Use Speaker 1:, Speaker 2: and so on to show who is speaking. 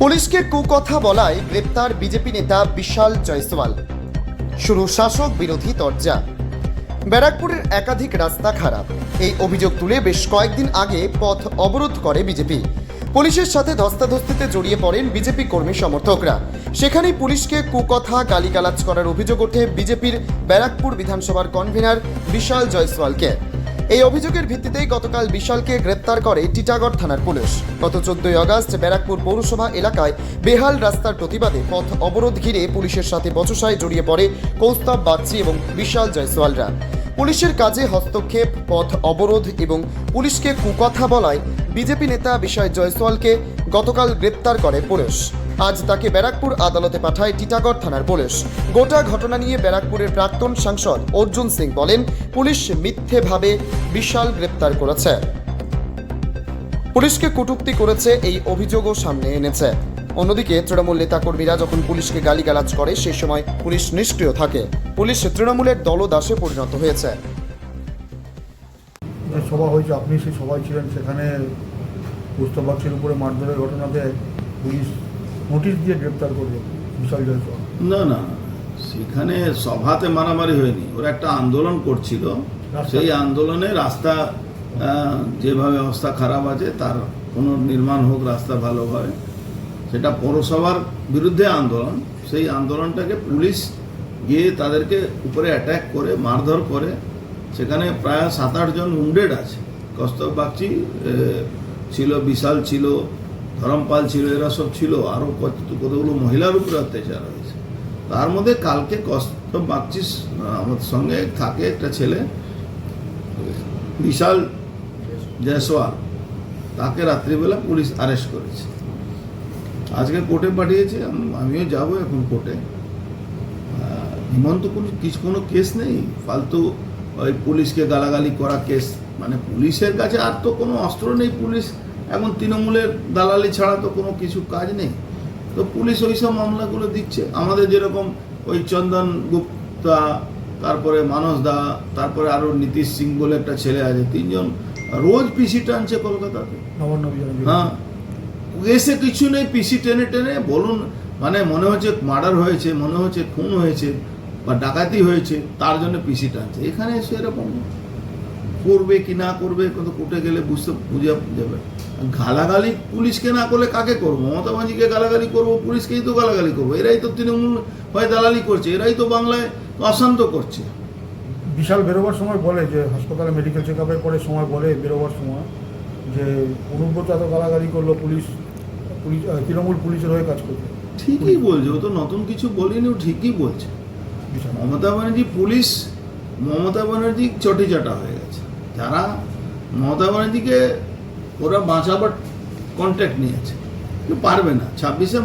Speaker 1: পুলিশকে কুকথা বলায় গ্রেপ্তার বিজেপি নেতা বিশাল জয়সওয়াল। শুরু শাসক বিরোধী তরজা। ব্যারাকপুরের একাধিক রাস্তা খারাপ। এই অভিযোগ তুলে বেশ কয়েকদিন আগে পথ অবরোধ করে বিজেপি। পুলিশের সাথে ধস্তাধস্তিতে জড়িয়ে পড়েন বিজেপি কর্মী সমর্থকরা। সেখানেই পুলিশকে কুকথা গালিগালাজ করার অভিযোগ ওঠে বিজেপির ব্যারাকপুর বিধানসভার কনভেনার বিশাল জয়সওয়ালকে। এই অভিযোগের ভিত্তিতেই গতকাল বিশালকে গ্রেপ্তার করে টিটাগড় থানার পুলিশ। গত চোদ্দই আগস্ট ব্যারাকপুর পৌরসভা এলাকায় বেহাল রাস্তার প্রতিবাদে পথ অবরোধ ঘিরে পুলিশের সাথে বচসায় জড়িয়ে পড়ে কৌস্তাব বাগচি এবং বিশাল জয়সওয়ালরা। পুলিশের কাজে হস্তক্ষেপ, পথ অবরোধ এবং পুলিশকে কুকথা বলায় বিজেপি নেতা বিশাল জয়সওয়ালকে গতকাল গ্রেপ্তার করে পুলিশ। আজ তাকে ব্যারাকপুর আদালতে পাঠায় টিটাগড় থানার পুলিশ। গোটা ঘটনা নিয়ে ব্যারাকপুরের প্রাক্তন সাংসদ অর্জুন সিং বলেন, পুলিশ মিথ্যেভাবে বিশাল গ্রেপ্তার করেছে। পুলিশকে কটূক্তি করেছে এই অভিযোগও সামনে এনেছে। অন্যদিকে তৃণমূল নেতাকর্মীরা যখন পুলিশকে গালিগালাজ করে সেই সময় পুলিশ নিষ্ক্রিয় থাকে। পুলিশ তৃণমূলের দলদাসে পরিণত হয়েছে।
Speaker 2: সভা হয়েছে, আপনি সেই সভায় ছিলেন, সেখানে পুস্তবাক্সের উপরে মারধরের ঘটনাতে পুলিশ নোটিশ দিয়ে গ্রেপ্তার করল বিশাল জয়সওয়াল।
Speaker 3: না না। সেখানে সভাতে মারামারি হয়নি। ওরা একটা আন্দোলন করছিল। সেই আন্দোলনে রাস্তা যেভাবে অবস্থা খারাপ আছে তার পুনর্নির্মাণ হোক রাস্তা ভালোভাবে সেটা পৌরসভার বিরুদ্ধে আন্দোলন। সেই আন্দোলনটাকে পুলিশ গিয়ে তাদেরকে উপরে অ্যাটাক করে মারধর করে। সেখানে প্রায় সাত আটজন উন্ডেড আছে। কস্তব বাগচি ছিল বিশাল ছিল ধরমপাল ছিল, এরা সব ছিল। আরও কত কতগুলো মহিলার উপরে অত্যাচার হয়েছে। তার মধ্যে কালকে কষ্ট বাগচি আমার সঙ্গে থাকে একটা ছেলে, বিশাল জয়সওয়াল। তাকে রাত্রিবেলা পুলিশ অ্যারেস্ট করেছে। আজকে কোর্টে পাঠিয়েছে আমিও যাব এখন কোর্টে। হিমন্ত কোনো কিছু কোনো কেস নেই? ফালতু ওই পুলিশকে গালাগালি করা কেস মানে পুলিশের কাছে আর তো কোনো অস্ত্র নেই পুলিশ। এখন তৃণমূলের দালালি ছাড়া তো কোনো কিছু কাজ নেই। তো পুলিশ ওই সব মামলাগুলো দিচ্ছে। আমাদের যেরকম ওই চন্দন গুপ্তা তারপরে মানস দা তারপরে আরও নীতিশ সিং বলে একটা ছেলে আছে তিনজন রোজ পিসি টানছে কলকাতাতে। হ্যাঁ। এসে কিছু নেই পিসি টেনে টেনে বলুন মানে মনে হচ্ছে মার্ডার হয়েছে মনে হচ্ছে খুন হয়েছে বা ডাকাতি হয়েছে তার জন্য পিসি টানছে। এখানে এসে এরকম করবে কি না করবে কত কোর্টে গেলে বুঝতে বুঝে যাবে। গালাগালি পুলিশকে না করলে কাকে করব? মমতা বাঞ্জিকে গালাগালি করব পুলিশকেই তো গালাগালি করব। এরাই তো তৃণমূল হয়ে দালালি করছে এরাই তো বাংলায় অশান্ত করছে।
Speaker 2: বিশাল বেরোবার সময় বলে যে হাসপাতালে মেডিকেল চেক আপের পরে সময় বলে বেরোবার সময় যে অনুব্রত এত গালাগালি করল পুলিশ পুলিশ তৃণমূল পুলিশের হয়ে কাজ করছে।
Speaker 3: ঠিকই বলছে ও তো নতুন কিছু বলিনি ও ঠিকই বলছে। মমতা ব্যানার্জি পুলিশ মমতা ব্যানার্জি চটি চাটা হয়ে গেছে। যারা মমতা ব্যানার্জিকে ওরা বাঁচাবার কন্ট্যাক্ট নিয়েছে। পারবে না। ছাব্বিশে